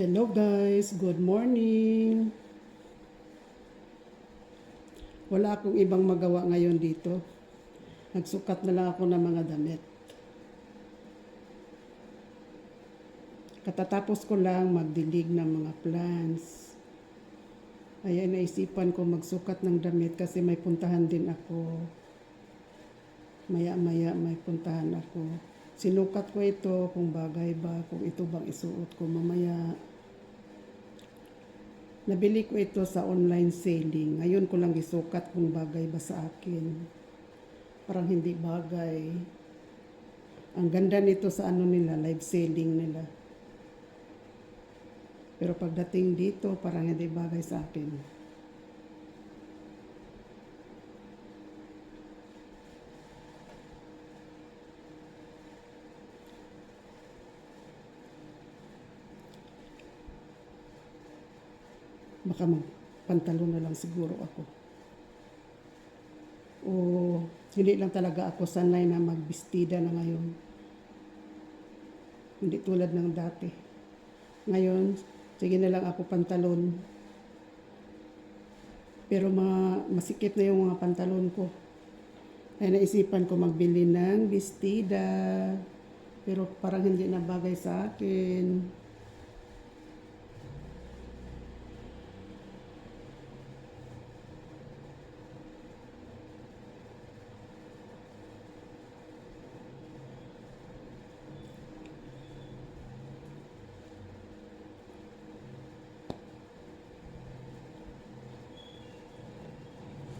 Hello guys, good morning. Wala akong ibang magawa ngayon dito. Nagsukat na lang ako ng mga damit. Katatapos ko lang magdilig ng mga plants. Ay naisipan ko magsukat ng damit kasi may puntahan din ako. Maya-maya may puntahan ako. Sinukat ko ito kung bagay ba, kung ito bang isuot ko mamaya. Nabili ko ito sa online selling. Ngayon ko lang isukat kung bagay ba sa akin. Parang hindi bagay. Ang ganda nito sa ano nila, live selling nila. Pero pagdating dito, parang hindi bagay sa akin. Baka magpantalon na lang siguro ako. O hindi lang talaga ako sanay na magbistida na ngayon. Hindi tulad ng dati. Ngayon, sige na lang ako pantalon. Pero mga masikip na yung mga pantalon ko. Kaya naisipan ko magbili ng bestida. Pero parang hindi na bagay sa akin.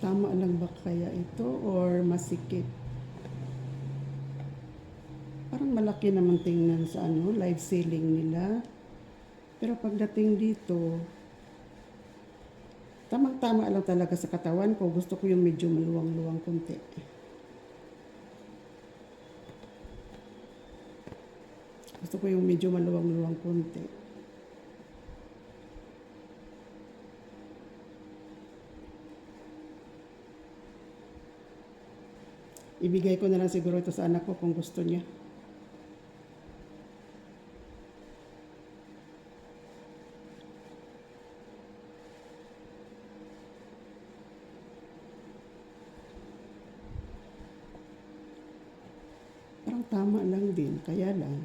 Tama lang ba kaya ito or masikip? Parang malaki naman tingnan sa ano, live selling nila. Pero pagdating dito, tamang-tama lang talaga sa katawan ko. Gusto ko yung medyo maluwang-luwang konti. Gusto ko yung medyo maluwang-luwang konti. Ibigay ko na lang siguro ito sa anak ko kung gusto niya. Parang tama lang din, kaya lang.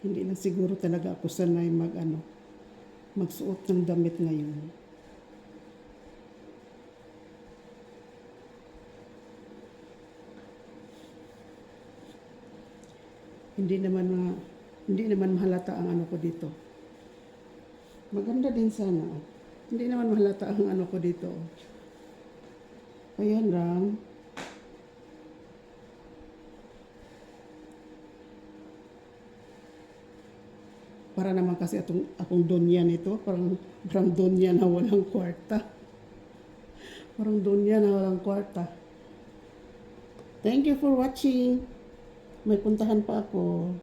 Hindi lang siguro talaga ako sanay mag ano, magsuot ng damit ngayon. Hindi naman ma, hindi naman mahalata ang ano ko dito. Maganda din sana. Hindi naman mahalata ang ano ko dito. Ayan lang. Para naman kasi atong, akong donya nito, parang, parang donya na walang kwarta. Parang donya na walang kwarta. Thank you for watching. May puntahan pa ako.